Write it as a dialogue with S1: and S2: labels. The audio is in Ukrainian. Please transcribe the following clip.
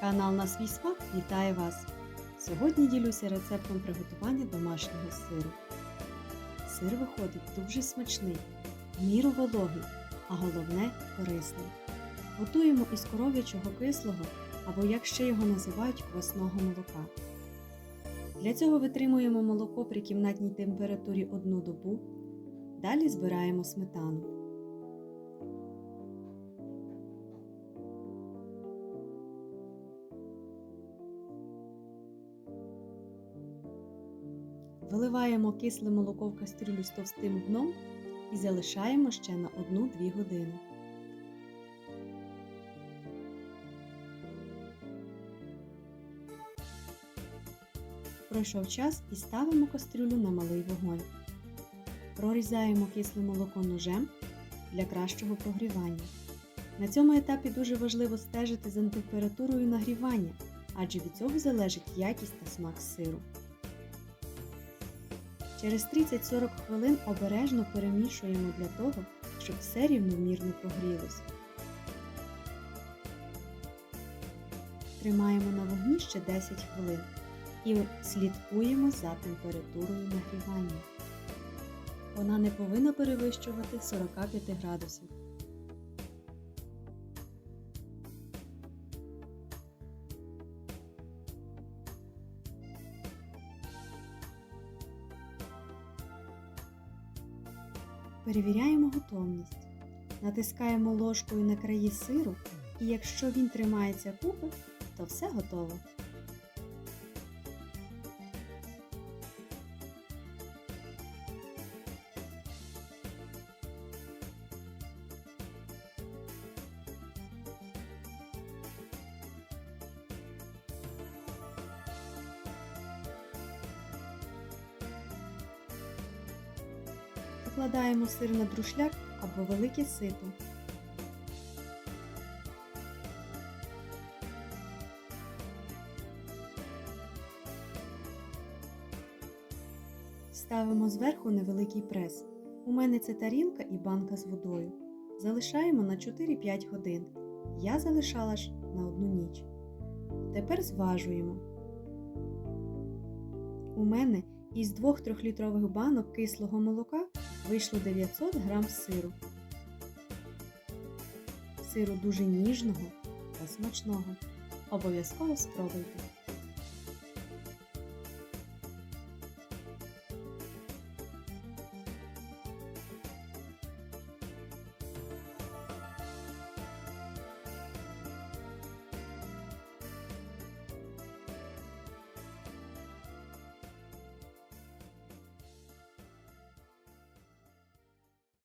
S1: Канал на свій смак вітає вас! Сьогодні ділюся рецептом приготування домашнього сиру. Сир виходить дуже смачний, міру вологий, а головне корисний. Готуємо із коров'ячого кислого або, як ще його називають, квасного молока. Для цього витримуємо молоко при кімнатній температурі одну добу. Далі збираємо сметану. Виливаємо кисле молоко в кастрюлю з товстим дном і залишаємо ще на 1-2 години. Пройшов час і ставимо кастрюлю на малий вогонь. Прорізаємо кисле молоко ножем для кращого прогрівання. На цьому етапі дуже важливо стежити за температурою нагрівання, адже від цього залежить якість та смак сиру. Через 30-40 хвилин обережно перемішуємо для того, щоб все рівномірно прогрілося. Тримаємо на вогні ще 10 хвилин і слідкуємо за температурою нагрівання. Вона не повинна перевищувати 45 градусів. Перевіряємо готовність. Натискаємо ложкою на краї сиру, і якщо він тримається купи, то все готово. Викладаємо сир на друшляк або велике сито. Ставимо зверху невеликий прес. У мене це тарілка і банка з водою. Залишаємо на 4-5 годин. Я залишала ж на одну ніч. Тепер зважуємо. У мене із 2-3 літрових банок кислого молока вийшло 900 грам сиру. Сиру дуже ніжного та смачного. Обов'язково спробуйте.